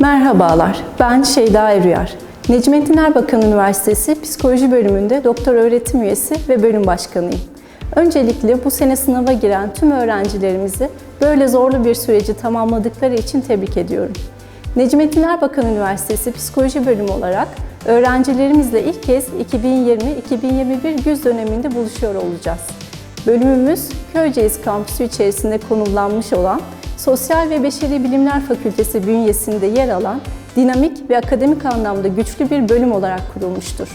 Merhabalar, ben Şeyda Erüyar. Necmettin Erbakan Üniversitesi Psikoloji Bölümünde doktor öğretim üyesi ve bölüm başkanıyım. Öncelikle bu sene sınava giren tüm öğrencilerimizi böyle zorlu bir süreci tamamladıkları için tebrik ediyorum. Necmettin Erbakan Üniversitesi Psikoloji Bölümü olarak öğrencilerimizle ilk kez 2020-2021 güz döneminde buluşuyor olacağız. Bölümümüz Köyceğiz kampüsü içerisinde konumlanmış olan Sosyal ve Beşeri Bilimler Fakültesi bünyesinde yer alan dinamik ve akademik anlamda güçlü bir bölüm olarak kurulmuştur.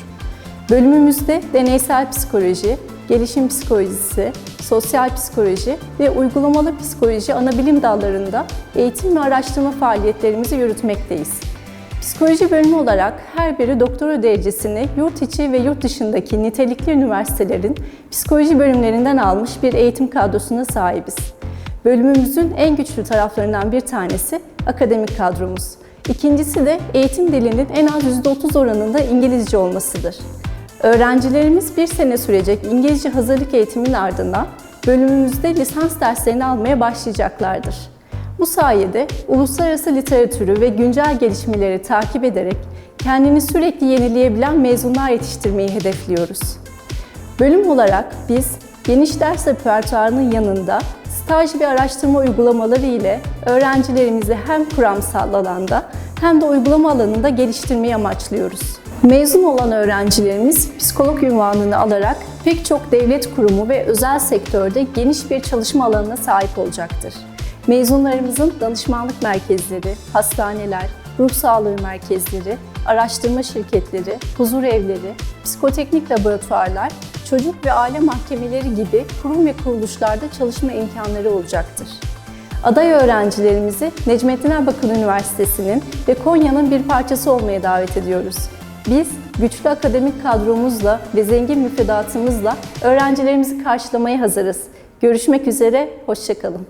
Bölümümüzde deneysel psikoloji, gelişim psikolojisi, sosyal psikoloji ve uygulamalı psikoloji ana bilim dallarında eğitim ve araştırma faaliyetlerimizi yürütmekteyiz. Psikoloji bölümü olarak her biri doktora derecesini yurt içi ve yurt dışındaki nitelikli üniversitelerin psikoloji bölümlerinden almış bir eğitim kadrosuna sahibiz. Bölümümüzün en güçlü taraflarından bir tanesi akademik kadromuz. İkincisi de eğitim dilinin en az %30 oranında İngilizce olmasıdır. Öğrencilerimiz bir sene sürecek İngilizce hazırlık eğitiminin ardından bölümümüzde lisans derslerini almaya başlayacaklardır. Bu sayede uluslararası literatürü ve güncel gelişmeleri takip ederek kendini sürekli yenileyebilen mezunlar yetiştirmeyi hedefliyoruz. Bölüm olarak biz geniş ders repertuarının yanında staj ve araştırma uygulamaları ile öğrencilerimizi hem kuramsal alanda hem de uygulama alanında geliştirmeyi amaçlıyoruz. Mezun olan öğrencilerimiz psikolog ünvanını alarak pek çok devlet kurumu ve özel sektörde geniş bir çalışma alanına sahip olacaktır. Mezunlarımızın danışmanlık merkezleri, hastaneler, ruh sağlığı merkezleri, araştırma şirketleri, huzur evleri, psikoteknik laboratuvarlar, çocuk ve aile mahkemeleri gibi kurum ve kuruluşlarda çalışma imkanları olacaktır. Aday öğrencilerimizi Necmettin Erbakan Üniversitesi'nin ve Konya'nın bir parçası olmaya davet ediyoruz. Biz güçlü akademik kadromuzla ve zengin müfredatımızla öğrencilerimizi karşılamaya hazırız. Görüşmek üzere, hoşçakalın.